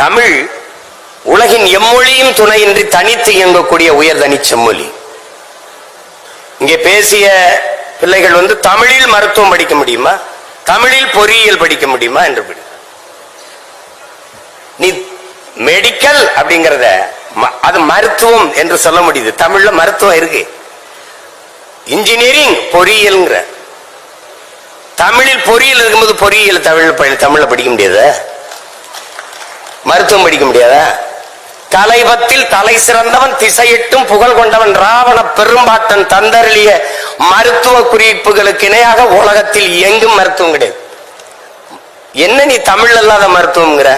தமிழ் உலகின் எம்மொழியும் துணையின்றி தனித்து இயங்கக்கூடிய உயர்தனி செம்மொழி. இங்கே பேசிய பிள்ளைகள் வந்து தமிழில் மருத்துவம் படிக்க முடியுமா? தமிழில் பொறியியல் படிக்க முடியுமா என்று படி நீ மெடிக்கல் அப்படிங்கிறத ம- அது மருத்துவம் என்று சொல்ல முடியுது. தமிழ்ல மருத்துவம் இருக்கு. இன்ஜினியரிங் பொறியியல்ங்கிற. தமிழில் பொறியியல் இருக்கும்போது பொறியியல் தமிழ் தமிழ்ல படிக்க முடியாத? மருத்துவம் படிக்க முடியாதா? தலைவத்தில் தலை சிறந்தவன் திசையிட்டும் புகழ் கொண்டவன் ராவண பெரும்பாட்டன் தந்தருளிய மருத்துவ குறிப்புகளுக்கு இணையாக உலகத்தில் எங்கும் மருத்துவம் கிடையாது. என்ன நீ தமிழ் இல்லாத மருத்துவம்ங்கிற?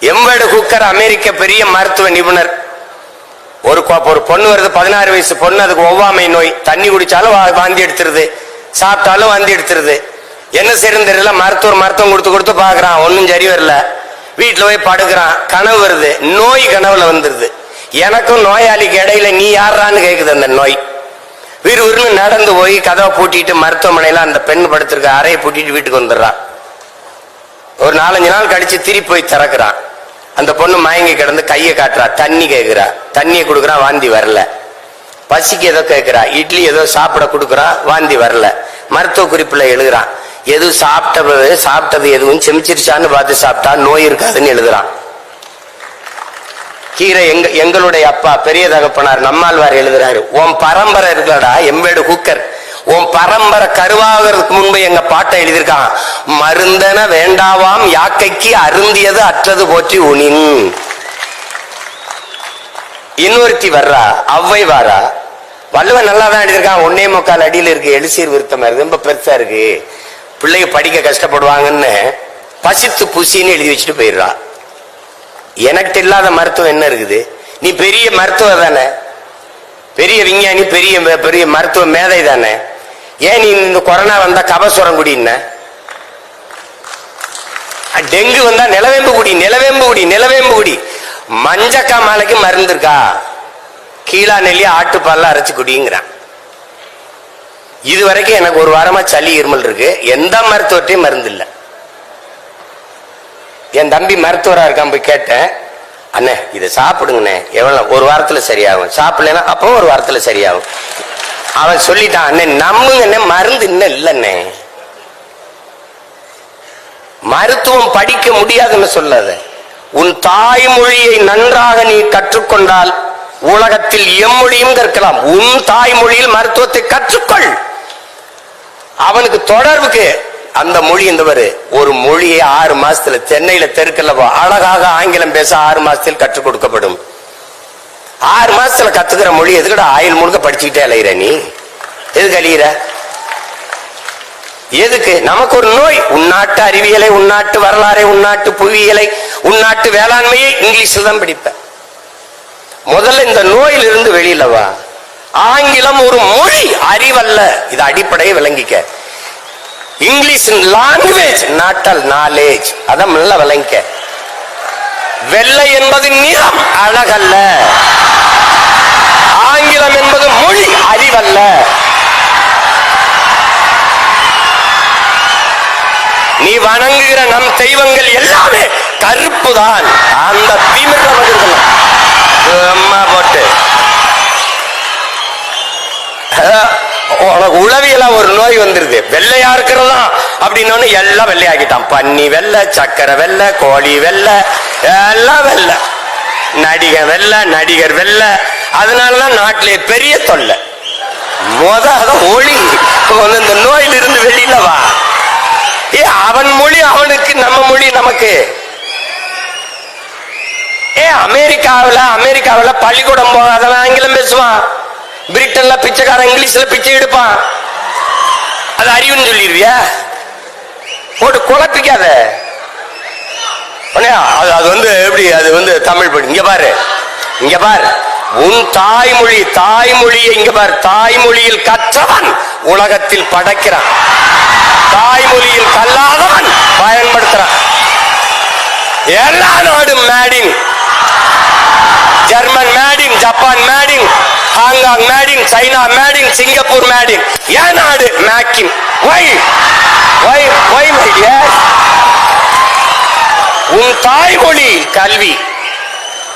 எம்பேடு குக்கர் அமெரிக்க பெரிய மருத்துவ நிபுணர். ஒரு ஒரு பொண்ணு வருது பதினாறு வயசு பொண்ணு அதுக்கு ஒவ்வாமை நோய். தண்ணி குடிச்சாலும் வாந்தி எடுத்துருது. சாப்பிட்டாலும் வாந்தி எடுத்துருது. என்ன செய்யறது தெரியல மருத்துவர் மருத்துவம் கொடுத்து கொடுத்து பாக்குறான் ஒன்னும் சரி வரல. வீட்டில் போய் படுக்கிறான் கனவு வருது. நோய் கனவுல வந்துருது. எனக்கும் நோயாளிக்கு இடையில நீ யாரான்னு கேக்குது அந்த நோய். விறுவிறுன்னு நடந்து போய் கதவை பூட்டிட்டு மருத்துவமனையில அந்த பெண் படுத்திருக்க அறையை பூட்டிட்டு வீட்டுக்கு வந்துடுறான் ஒரு நாலஞ்சு நாள் கழிச்சு திருப்பி போய் திறக்கிறான் அந்த பொண்ணு மயங்கி கிடந்து கையை காட்டுறா. தண்ணி கேட்கிறா தண்ணியை கொடுக்குறான் வாந்தி வரல. பசிக்கு ஏதோ கேட்கிறா இட்லி ஏதோ சாப்பிட கொடுக்குறா வாந்தி வரல. மருத்துவ குறிப்பில் எழுதுறான் எது சாப்பிட்டது சாப்பிட்டது எதுவும் செமிச்சிருச்சான்னு பார்த்து சாப்பிட்டா நோய் இருக்காதுன்னு எழுதுறான். கீரை எங்க எங்களுடைய அப்பா பெரிய தகப்பனார் நம்மாழ்வார் எழுதுறாரு. உன் பரம்பரை இருக்கலடா எம்பேடு குக்கர். உன் பரம்பரை கருவாகிறதுக்கு முன்பு எங்க பாட்டை எழுதியிருக்கான். மருந்தன வேண்டாவாம் யாக்கைக்கு அருந்தியது அற்றது போற்றி உனின். இன்னொருத்தி வர்றா அவ்வை வாரா வள்ளுவன் நல்லா தான் எழுதியிருக்கான். ஒன்னே முக்கால் அடியில் இருக்கு எழுசீர் விருத்தமா இருக்கு ரொம்ப பெருசா இருக்கு. பிள்ளைங்க படிக்க கஷ்டப்படுவாங்கன்னு பசித்து புசின்னு எழுதி வச்சுட்டு போயிடுறான் எனக்கு இல்லாத மருத்துவம் என்ன இருக்குது? நீ பெரிய மருத்துவ தானே? பெரிய விஞ்ஞானி பெரிய பெரிய மருத்துவ மேதை தானே? ஏன் நீ இந்த கொரோனா வந்தா கபசுரம் குடின்ன? டெங்கு வந்தா நிலவேம்பு குடி நிலவேம்பு குடி நிலவேம்பு குடி. மஞ்சக்கா மாலைக்கு மருந்து இருக்கா கீழா நெல்லி ஆட்டுப்பால்லாம் அரைச்சு குடிங்கிறான். இது வரைக்கும் எனக்கு ஒரு வாரமா சளி இருமல் இருக்கு. எந்த மருத்துவத்தையும் மருந்து இல்லை. என் தம்பி மருத்துவராக இருக்கான் போய் கேட்டேன். அண்ணே இதை சாப்பிடுங்கண்ணே. எவ்வளோ ஒரு வாரத்தில் சரியாகும். சாப்பிடலன்னா அப்போ ஒரு வாரத்தில் சரியாகும். அவன் சொல்லிட்டான் அண்ணே நம்முங்கண்ணே மருந்து இன்னும் இல்லைண்ணே. மருத்துவம் படிக்க முடியாதுன்னு சொல்லாத. உன் தாய்மொழியை நன்றாக நீ கற்றுக்கொண்டால் உலகத்தில் எம்மொழியும் கற்கலாம். உன் தாய்மொழியில் மருத்துவத்தை கற்றுக்கொள். அவனுக்கு தொடர்புக்கு அந்த மொழி இந்த ஒரு மொழியை ஆறு மாசத்துல சென்னையில தெருக்கல்ல அழகாக ஆங்கிலம் பேச ஆறு மாசத்தில் கற்றுக் கொடுக்கப்படும். ஆறு மாசத்துல கத்துக்கிற மொழி எதுக்கட ஆயுள் முழுக்க படிச்சுக்கிட்டே அலையிற நீ? எதுக்கு அழியிற? எதுக்கு? நமக்கு ஒரு நோய். உன்னாட்டு அறிவியலை உன்னாட்டு வரலாறை உன்னாட்டு புவியியலை உன்னாட்டு வேளாண்மையை இங்கிலீஷில் தான் படிப்பேன். முதல்ல இந்த நோயிலிருந்து வெளியில வா ஆங்கிலம் ஒரு மொழி அறிவல்ல. இது அடிப்படையை விளங்கிக்க. English language not all knowledge அதான் நல்லா விளங்கிக்க. வெள்ளை என்பது நிறம் அழகல்ல. ஆங்கிலம் என்பது மொழி அறிவல்ல. நீ வணங்குகிற நம் தெய்வங்கள் எல்லாமே கருப்பு தான் அந்த திமிர்ல போட்டு. ஒரு நோய் வந்துருது. வெள்ளையா இருக்கிறதா? அப்படின்னு எல்லாம் வெள்ளையாக்கிட்டான். பன்னி வெள்ளை சக்கரை வெள்ளை கோழி வெள்ளை எல்லாம் வெள்ளை. நடிகர் வெள்ளை நடிகர் வெள்ளை. அதனாலதான் நாட்டிலே பெரிய தொல்லை. முத அத ஒளி. இந்த நோயிலிருந்து வெளியில வா. ஏ அவன் மொழி அவனுக்கு நம்ம மொழி நமக்கு. ஏ அமெரிக்காவில் அமெரிக்காவில் பள்ளிக்கூடம் போகாதவன் ஆங்கிலம் பேசுவான். பிரிட்டன்ல பிச்சைக்காரன் இங்கிலீஷ்ல பிச்சை எடுப்பான். அது அறிவுன்னு சொல்லிடுவியா? போட்டு குழப்பிக்காத. அது அது வந்து எப்படி அது வந்து தமிழ் படி. இங்க பாரு. இங்க பாரு. உன் தாய்மொழி தாய்மொழியை இங்க பாரு. தாய்மொழியில் கற்றவன் உலகத்தில் படைக்கிறான். தாய்மொழியில் கல்லாதவன் பயன்படுத்துறான். எல்லா நாடும் made in German made in Japan Hong Kong made in China made in Singapore made in ஏன் நாடு make in why why why my dear உன் தாய்மொழி கல்வி.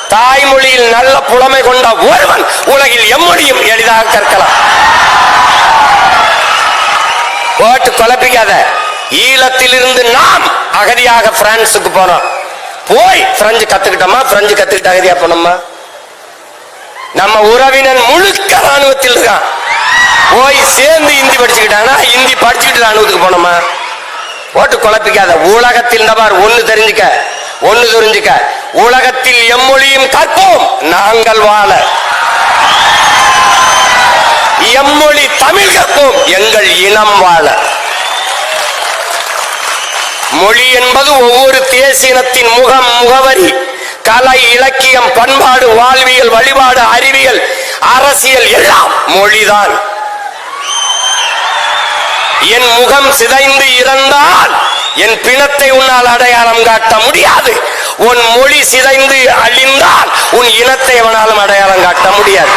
தாய்மொழியில் நல்ல புலமை கொண்ட ஒருவன் உலகில் எம்மொழியும் எளிதாக கற்கலாம். போட்டு குழப்பிக்காத ஈழத்திலிருந்து நாம் அகதியாக பிரான்சுக்கு போனோம். போய் பிரெஞ்சு கத்துக்கிட்டோமா? பிரெஞ்சு கத்துக்கிட்டு அகதியா போனோமா? நம்ம உறவினன் முழுக்க ராணுவத்தில் இருக்கான் போய் சேர்ந்து இந்தி படிச்சுக்கிட்டானா இந்தி படிச்சுக்கிட்டு ராணுவத்துக்கு போனோமா? போட்டு குழப்பிக்காத. உலகத்தில் இந்த மாதிரி ஒண்ணு தெரிஞ்சுக்க. ஒண்ணு தெரிஞ்சுக்க. உலகத்தில் எம்மொழியும் கற்போம். நாங்கள் வாழ. எம்மொழி தமிழ் கற்போம். எங்கள் இனம் வாழ. மொழி என்பது ஒவ்வொரு தேசினத்தின் முகம் முகவரி. கலை இலக்கியம் பண்பாடு வாழ்வியல் வழிபாடு அறிவியல் அரசியல் எல்லாம் மொழிதான். என் முகம் சிதைந்து இறந்தால் என் பிணத்தை உன்னால் அடையாளம் காட்ட முடியாது. உன் மொழி சிதைந்து அழிந்தால் உன் இனத்தை அவனாலும் அடையாளம் காட்ட முடியாது.